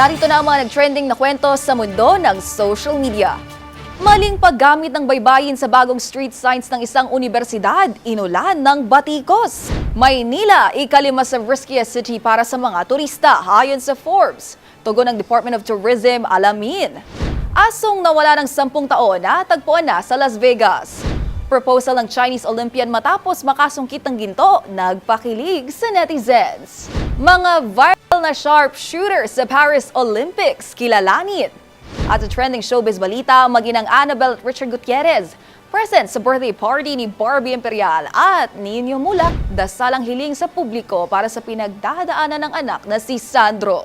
Narito na ang mga nag-trending na kwento sa mundo ng social media. Maling paggamit ng baybayin sa bagong street signs ng isang universidad, inulan ng batikos. Maynila, ikalima sa riskiest city para sa mga turista, ayon sa Forbes. Tugon ng Department of Tourism, alamin. Asong nawala ng sampung taon na tagpuan na sa Las Vegas. Proposal ng Chinese Olympian matapos makasungkit ng ginto, nagpakilig sa netizens. Mga viral na sharpshooters sa Paris Olympics, kilalanin. At sa trending showbiz balita, maginang Annabel at Richard Gutierrez, present sa birthday party ni Barbie Imperial at Nino Mulak, dasalang hiling sa publiko para sa pinagdadaanan ng anak na si Sandro.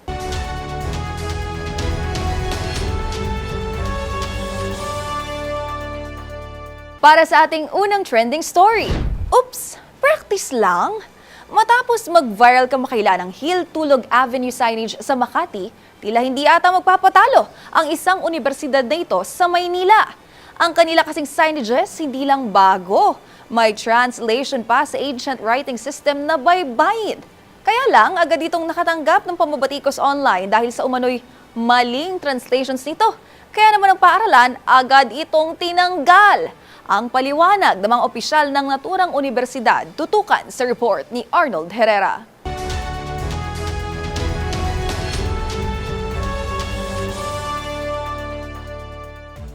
Para sa ating unang trending story. Oops! Practice lang? Matapos mag-viral kamakailan ng Hill Tulog Avenue signage sa Makati, tila hindi ata magpapatalo ang isang universidad na ito sa Maynila. Ang kanila kasing signages hindi lang bago, may translation pa sa ancient writing system na baybayin. Kaya lang, agad itong nakatanggap ng pamabatikos online dahil sa umano'y maling translations nito. Kaya naman ang paaralan, agad itong tinanggal. Ang paliwanag ng mga opisyal ng naturang universidad tutukan sa report ni Arnold Herrera.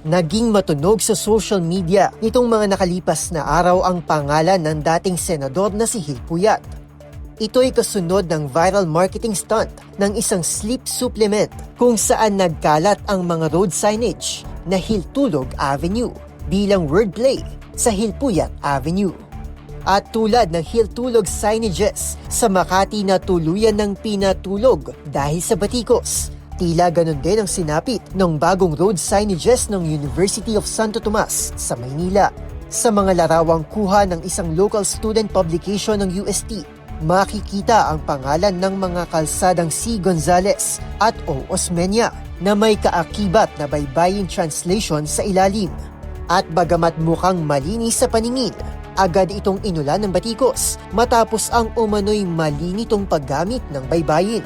Naging matunog sa social media nitong mga nakalipas na araw ang pangalan ng dating senador na si Hil Puyat. Ito ay kasunod ng viral marketing stunt ng isang sleep supplement kung saan nagkalat ang mga road signage na Hiltulog Avenue bilang wordplay sa Hilpuyat Avenue. At tulad ng Hiltulog signages sa Makati na tuluyan ng pinatulog dahil sa batikos, tila ganon din ang sinapit ng bagong road signages ng University of Santo Tomas sa Maynila. Sa mga larawang kuha ng isang local student publication ng UST, makikita ang pangalan ng mga kalsadang C. Gonzales at O. Osmeña na may kaakibat na baybayin translation sa ilalim. At bagamat mukhang malinis sa paningin, agad itong inulan ng batikos matapos ang umano'y mali nitong paggamit ng baybayin.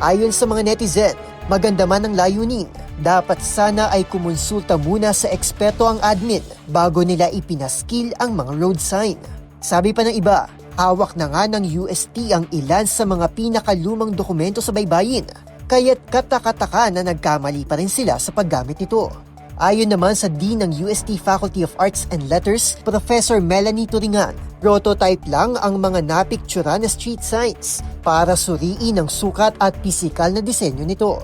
Ayon sa mga netizen, maganda man ang layunin, dapat sana ay kumonsulta muna sa eksperto ang admin bago nila ipinaskil ang mga road sign. Sabi pa ng iba, hawak na nga ng UST ang ilan sa mga pinakalumang dokumento sa baybayin, kaya't katakataka na nagkamali pa rin sila sa paggamit nito. Ayon naman sa Dean ng UST Faculty of Arts and Letters, Professor Melanie Turingan, prototype lang ang mga napiktura na street signs para suriin ang sukat at pisikal na disenyo nito.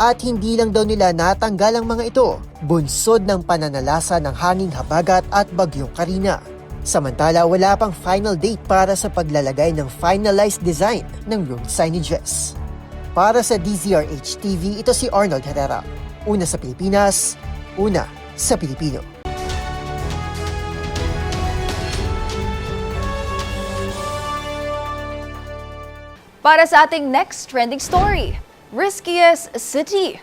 At hindi lang daw nila natanggal ang mga ito, bunsod ng pananalasa ng hanging habagat at bagyong Karina. Samantala, wala pang final date para sa paglalagay ng finalized design ng road signages. Para sa DZRH TV, ito si Arnold Herrera. Una sa Pilipinas, una sa Pilipino. Para sa ating next trending story, Riskiest City.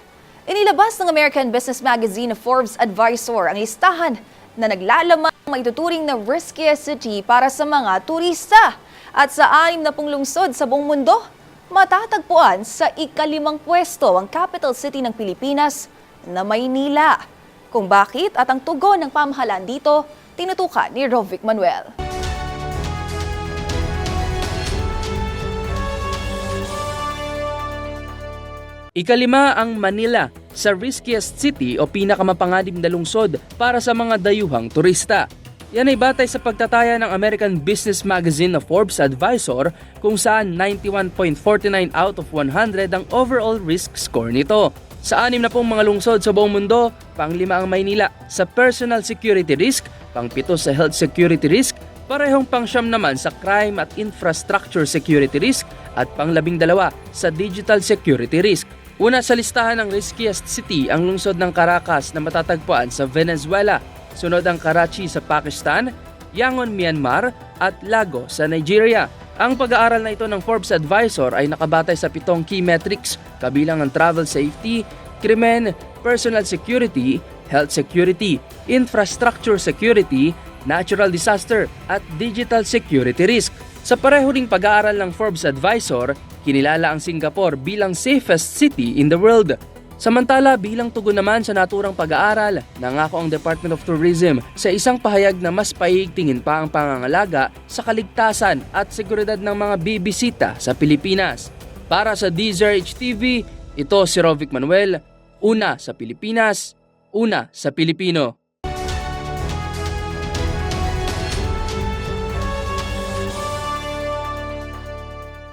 Inilabas ng American Business Magazine Forbes Advisor ang listahan na naglalaman ng maituturing na riskiest city para sa mga turista. At sa anim na pong lungsod sa buong mundo, matatagpuan sa ikalimang pwesto ang capital city ng Pilipinas na Maynila. Kung bakit at ang tugon ng pamahalaan dito, tinutukan ni Rovic Manuel. Ikalima ang Manila sa riskiest city o pinakamapanganib na lungsod para sa mga dayuhang turista. Yan ay batay sa pagtataya ng American Business Magazine na Forbes Advisor kung saan 91.49 out of 100 ang overall risk score nito. Sa anim na pong mga lungsod sa buong mundo, panglima ang Maynila sa personal security risk, pangpito sa health security risk, Parehong pangsyam naman sa crime at infrastructure security risk at panglabing dalawa sa digital security risk. Una sa listahan ng riskiest city ang lungsod ng Caracas na matatagpuan sa Venezuela. Sunod ang Karachi sa Pakistan, Yangon, Myanmar at Lago sa Nigeria. Ang pag-aaral na ito ng Forbes Advisor ay nakabatay sa pitong key metrics kabilang ang travel safety, krimen, personal security, health security, infrastructure security, natural disaster at digital security risk. Sa pareho ring pag-aaral ng Forbes Advisor, kinilala ang Singapore bilang safest city in the world. Samantala, bilang tugon naman sa naturang pag-aaral, nangako ang Department of Tourism sa isang pahayag na mas paigtingin pa ang pangangalaga sa kaligtasan at seguridad ng mga bibisita sa Pilipinas. Para sa DZRH TV, ito si Rovic Manuel, una sa Pilipinas, una sa Pilipino.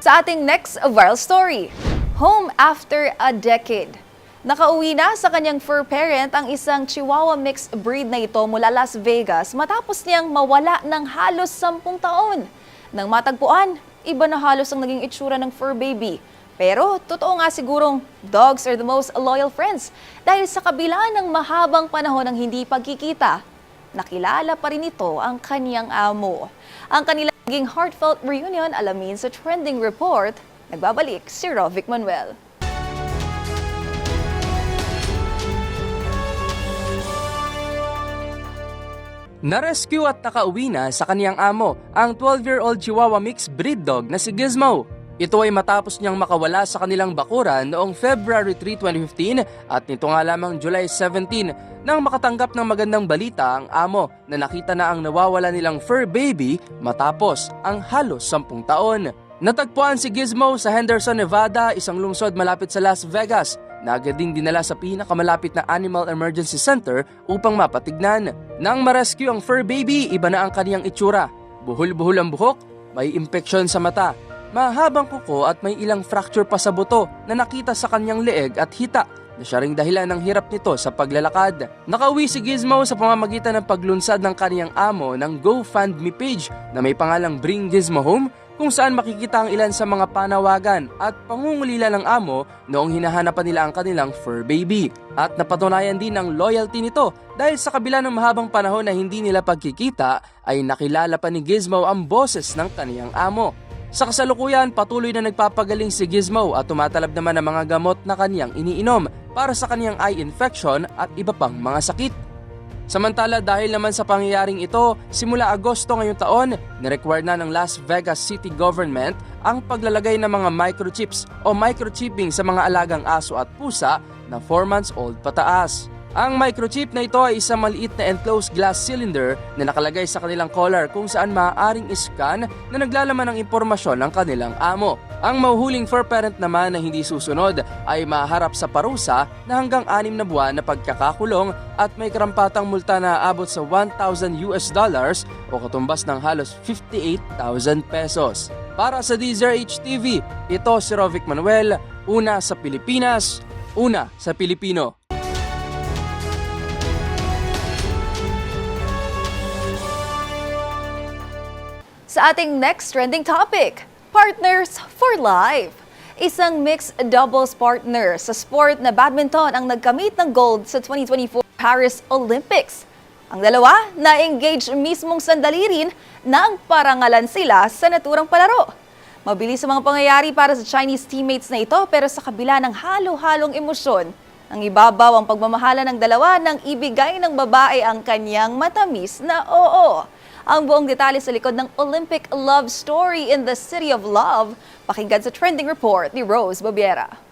Sa ating next viral story, home after a decade. Nakauwi na sa kanyang fur parent ang isang Chihuahua mixed breed na ito mula Las Vegas matapos niyang mawala ng halos sampung taon. Nang matagpuan, iba na halos ang naging itsura ng fur baby. Pero totoo nga sigurong dogs are the most loyal friends dahil sa kabila ng mahabang panahon ng hindi pagkikita, nakilala pa rin ito ang kaniyang amo. Ang kanilang naging heartfelt reunion alamin sa trending report, nagbabalik si Rovic Manuel. Narescue at nakauwi na sa kaniyang amo ang 12-year-old Chihuahua mixed breed dog na si Gizmo. Ito ay matapos niyang makawala sa kanilang bakuran noong February 3, 2015 at nito nga lamang July 17 nang makatanggap ng magandang balita ang amo na nakita na ang nawawala nilang fur baby matapos ang halos 10 taon. Natagpuan si Gizmo sa Henderson, Nevada, isang lungsod malapit sa Las Vegas na agad ding dinala sa pinakamalapit na Animal Emergency Center upang mapatignan. Nang ma-rescue ang fur baby, iba na ang kaniyang itsura. Buhol-buhol ang buhok, may impeksyon sa mata, mahabang kuko at may ilang fracture pa sa buto na nakita sa kanyang leeg at hita na siya ring dahilan ng hirap nito sa paglalakad. Nakauwi si Gizmo sa pamamagitan ng paglunsad ng kaniyang amo ng GoFundMe page na may pangalang Bring Gizmo Home kung saan makikita ang ilan sa mga panawagan at pangungulila ng amo noong hinahanapan nila ang kanilang fur baby. At napatunayan din ang loyalty nito dahil sa kabila ng mahabang panahon na hindi nila pagkikita ay nakilala pa ni Gizmo ang boses ng kaniyang amo. Sa kasalukuyan, patuloy na nagpapagaling si Gizmo at tumatalab naman ng mga gamot na kaniyang iniinom para sa kaniyang eye infection at iba pang mga sakit. Samantala dahil naman sa pangyayaring ito, simula Agosto ngayong taon, nirequire na ng Las Vegas City Government ang paglalagay ng mga microchips o microchipping sa mga alagang aso at pusa na 4 months old pataas. Ang microchip na ito ay isang maliit na enclosed glass cylinder na nakalagay sa kanilang collar kung saan maaaring iscan na naglalaman ng impormasyon ng kanilang amo. Ang mahuhuling fur parent naman na hindi susunod ay maharap sa parusa na hanggang 6 na buwan na pagkakakulong at may karampatang multa na aabot sa 1,000 US dollars o katumbas ng halos 58,000 pesos. Para sa DZRH TV, ito si Rovic Manuel, una sa Pilipinas, una sa Pilipino. Sa ating next trending topic, Partners for Life. Isang mixed doubles partner sa sport na badminton ang nagkamit ng gold sa 2024 Paris Olympics. Ang dalawa na-engage mismong sandali rin nang parangalan sila sa naturang palaro. Mabilis ang mga pangyayari para sa Chinese teammates na ito pero sa kabila ng halo-halong emosyon, ang ibabaw ang pagmamahala ng dalawa nang ibigay ng babae ang kanyang matamis na oo. Ang buong detalye sa likod ng Olympic love story in the City of Love, pakinggan sa trending report ni Rose Babiera.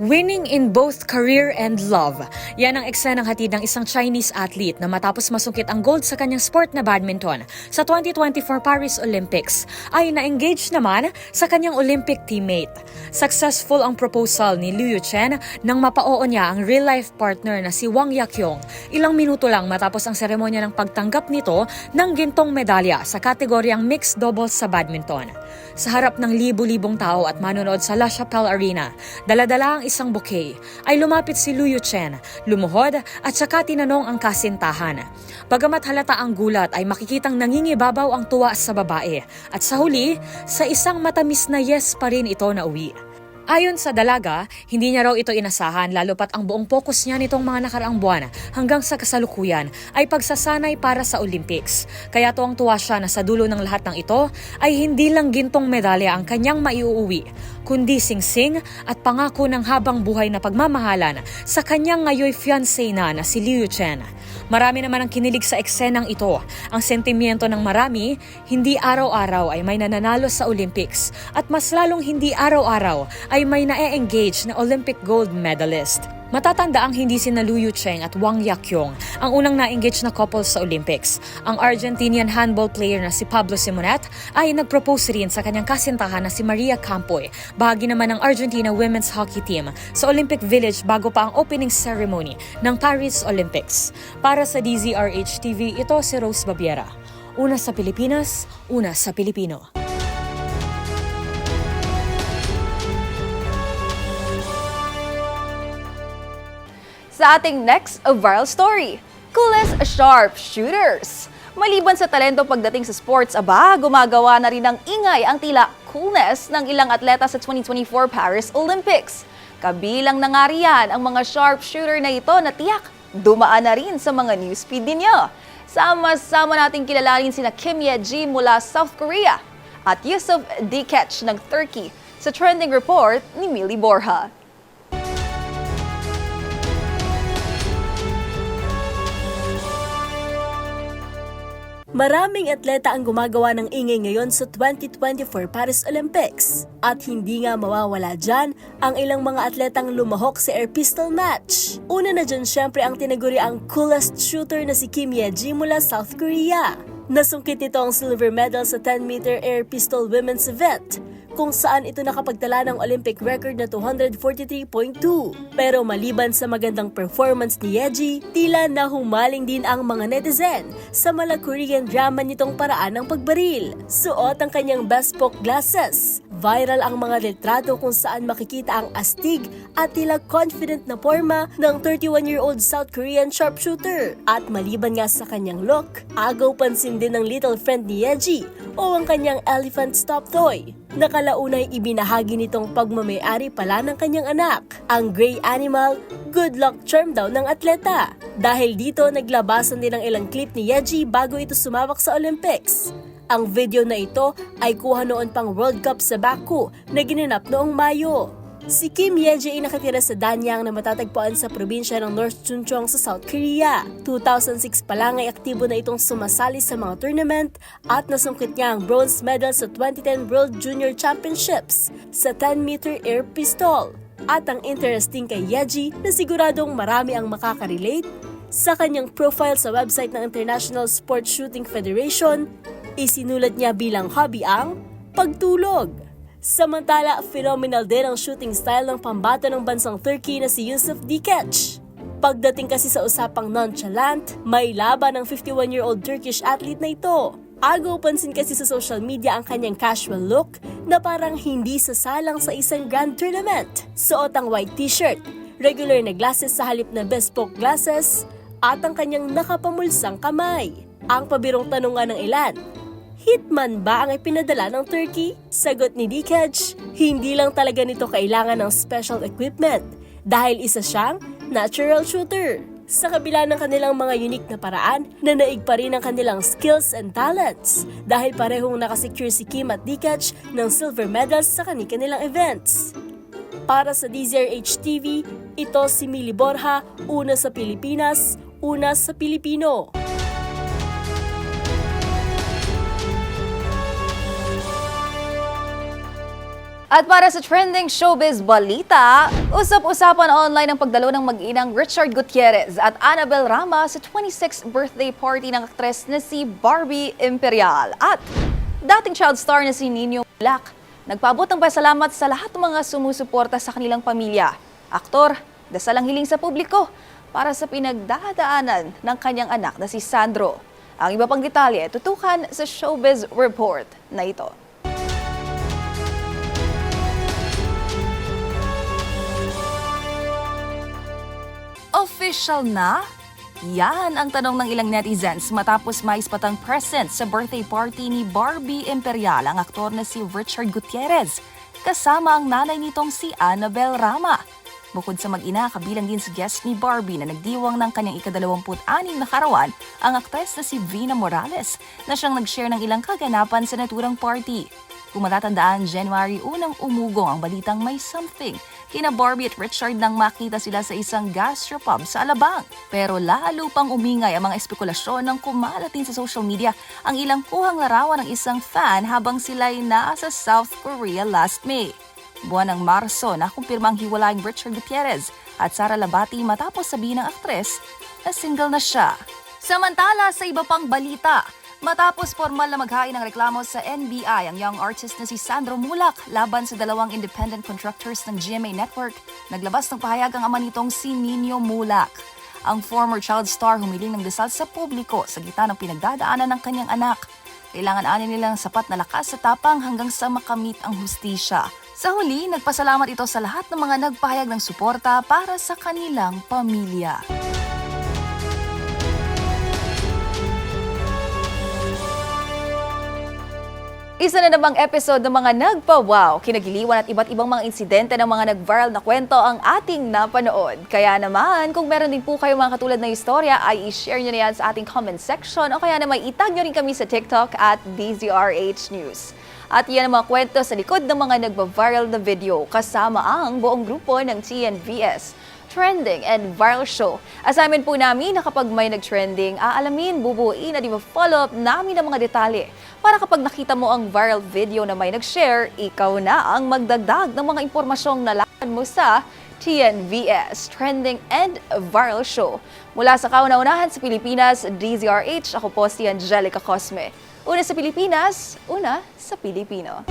Winning in both career and love. Yan ang eksenang hatid ng isang Chinese athlete na matapos masungkit ang gold sa kanyang sport na badminton sa 2024 Paris Olympics ay na-engage naman sa kanyang Olympic teammate. Successful ang proposal ni Liu Chen nang mapao niya ang real-life partner na si Wang Yakyong ilang minuto lang matapos ang seremonya ng pagtanggap nito ng gintong medalya sa kategoryang mixed doubles sa badminton. Sa harap ng libu-libong tao at manonood sa La Chapelle Arena, daladala ang isang bouquet, ay lumapit si Lu Chen, lumuhod at saka tinanong ang kasintahan. Bagamat halata ang gulat ay makikitang nangingibabaw ang tuwa sa babae at sa huli, sa isang matamis na yes pa rin ito na uwi. Ayon sa dalaga, hindi niya raw ito inasahan lalo pat ang buong focus niya nitong mga nakaraang buwan hanggang sa kasalukuyan ay pagsasanay para sa Olympics. Kaya tuwang tuwa siya na sa dulo ng lahat ng ito ay hindi lang gintong medalya ang kanyang maiuuwi, kundi singsing at pangako ng habang buhay na pagmamahalan sa kanyang ngayoy fiancé na na si Liu Chen. Marami naman ang kinilig sa eksenang ito. Ang sentimiento ng marami, hindi araw-araw ay may nananalo sa Olympics at mas lalong hindi araw-araw ay may na-engage na Olympic gold medalist. Matatanda ang hindi sina Lu Yucheng at Wang Yakyong ang unang na-engage na couple sa Olympics. Ang Argentinian handball player na si Pablo Simonet ay nag-propose rin sa kanyang kasintahan na si Maria Campoy, bahagi naman ng Argentina women's hockey team sa Olympic Village bago pa ang opening ceremony ng Paris Olympics. Para sa DZRH TV, ito si Rose Babiera. Una sa Pilipinas, una sa Pilipino. Sa ating next viral story, coolest sharpshooters. Maliban sa talento pagdating sa sports, aba, gumagawa na rin ng ingay ang tila coolness ng ilang atleta sa 2024 Paris Olympics. Kabilang na nga riyan ang mga sharpshooter na ito na tiyak dumaan na rin sa mga newsfeed ninyo. Sama-sama nating kilalanin sina Kim Ye-ji mula South Korea at Yusuf Dikech ng Turkey sa trending report ni Millie Borja. Maraming atleta ang gumagawa ng ingay ngayon sa 2024 Paris Olympics. At hindi nga mawawala dyan ang ilang mga atletang lumahok sa air pistol match. Una na dyan syempre ang tinaguri ang coolest shooter na si Kim Ye-ji mula South Korea. Nasungkit nito ang silver medal sa 10-meter air pistol women's event kung saan ito nakapagtala ng Olympic record na 243.2. Pero maliban sa magandang performance ni Yeji, tila nahumaling din ang mga netizen sa mala Korean drama nitong paraan ng pagbaril. Suot ang kanyang bespoke glasses. Viral ang mga retrato kung saan makikita ang astig at tila confident na forma ng 31-year-old South Korean sharpshooter. At maliban nga sa kanyang look, agaw pansin din ng little friend ni Yeji o ang kanyang elephant stop toy. Nakalaunay ibinahagi nitong pagmamayari pala ng kanyang anak, ang gray animal, good luck charm daw ng atleta. Dahil dito naglabasan din ang ilang clip ni Yeji bago ito sumawak sa Olympics. Ang video na ito ay kuha noon pang World Cup sa Baku na ginanap noong Mayo. Si Kim Yeji ay nakatira sa Danyang na matatagpuan sa probinsya ng North Chuncheong sa South Korea. 2006 pa lang ay aktibo na itong sumasali sa mga tournament at nasungkit niya ang bronze medal sa 2010 World Junior Championships sa 10-meter air pistol. At ang interesting kay Yeji na siguradong marami ang makakarelate, sa kanyang profile sa website ng International Sports Shooting Federation, isinulat niya bilang hobby ang pagtulog. Samantala, phenomenal din ang shooting style ng pambato ng bansang Turkey na si Yusuf Dikech. Pagdating kasi sa usapang nonchalant, may laban ng 51-year-old Turkish athlete na ito. Agaw pansin kasi sa social media ang kanyang casual look na parang hindi sasalang sa isang grand tournament. Suot ang white t-shirt, regular na glasses sa halip na bespoke glasses, at ang kanyang nakapamulsang kamay. Ang pabirong tanong nga ng ilan, Hitman ba ang ipinadala ng Turkey? Sagot ni Dikej, hindi lang talaga nito kailangan ng special equipment dahil isa siyang natural shooter. Sa kabila ng kanilang mga unique na paraan, nanaig pa rin ang kanilang skills and talents dahil parehong nakasecure si Kim at Dikej ng silver medals sa kanilang events. Para sa DZRH TV, ito si Mili Borja, una sa Pilipinas, una sa Pilipino. At para sa trending showbiz balita, usap-usapan online ang pagdalo ng mag-inang Richard Gutierrez at Annabel Rama sa 26th birthday party ng aktres na si Barbie Imperial. At dating child star na si Nino Black, nagpaabot ng pasalamat sa lahat ng mga sumusuporta sa kanilang pamilya. Aktor, dasalang hiling sa publiko para sa pinagdadaanan ng kanyang anak na si Sandro. Ang iba pang detalye, tutukan sa showbiz report na ito. Official na? Yan ang tanong ng ilang netizens matapos maispatang present sa birthday party ni Barbie Imperial ang aktor na si Richard Gutierrez kasama ang nanay nitong si Annabel Rama. Bukod sa mag-ina, kabilang din si guest ni Barbie na nagdiwang ng kanyang ikadalawamput-anim na karawan ang aktres na si Vina Morales na siyang nag-share ng ilang kaganapan sa naturang party. Kung matatandaan, January unang umugong ang balitang may something kina Barbie at Richard nang makita sila sa isang gastropub sa Alabang. Pero lalo pang umingay ang mga espekulasyon nang kumalatin sa social media ang ilang kuhang larawan ng isang fan habang sila'y nasa South Korea last May. Buwan ng Marso na kumpirmang hiwalaing Richard Gutierrez at Sara Labati matapos sabihin ng aktres na single na siya. Samantala sa iba pang balita, matapos formal na maghain ng reklamo sa NBI ang young artist na si Sandro Mulak laban sa dalawang independent contractors ng GMA Network, naglabas ng pahayag ang ama nitong si Nino Mulak. Ang former child star humiling ng dasal sa publiko sa gitna ng pinagdadaanan ng kanyang anak. Kailangan ani nilang sapat na lakas sa tapang hanggang sa makamit ang hustisya. Sa huli, nagpasalamat ito sa lahat ng mga nagpahayag ng suporta para sa kanilang pamilya. Isa na namang episode ng mga nagpa-wow, kinagiliwan at iba't ibang mga insidente ng mga nag-viral na kwento ang ating napanood. Kaya naman, kung meron din po kayo mga katulad na istorya, ay i-share nyo na yan sa ating comment section o kaya naman itag nyo rin kami sa TikTok at DZRH News. At yan ang mga kwento sa likod ng mga nagba-viral na video kasama ang buong grupo ng TNVS trending and viral show. Assignment po namin na kapag may nag-trending, aalamin, bubuuin at i-follow up namin ang mga detalye para kapag nakita mo ang viral video na may nag-share, ikaw na ang magdagdag ng mga impormasyong nalaman mo sa TNVS, Trending and Viral Show. Mula sa kauna-unahan sa Pilipinas, DZRH, ako po si Angelica Cosme. Una sa Pilipinas, una sa Pilipino.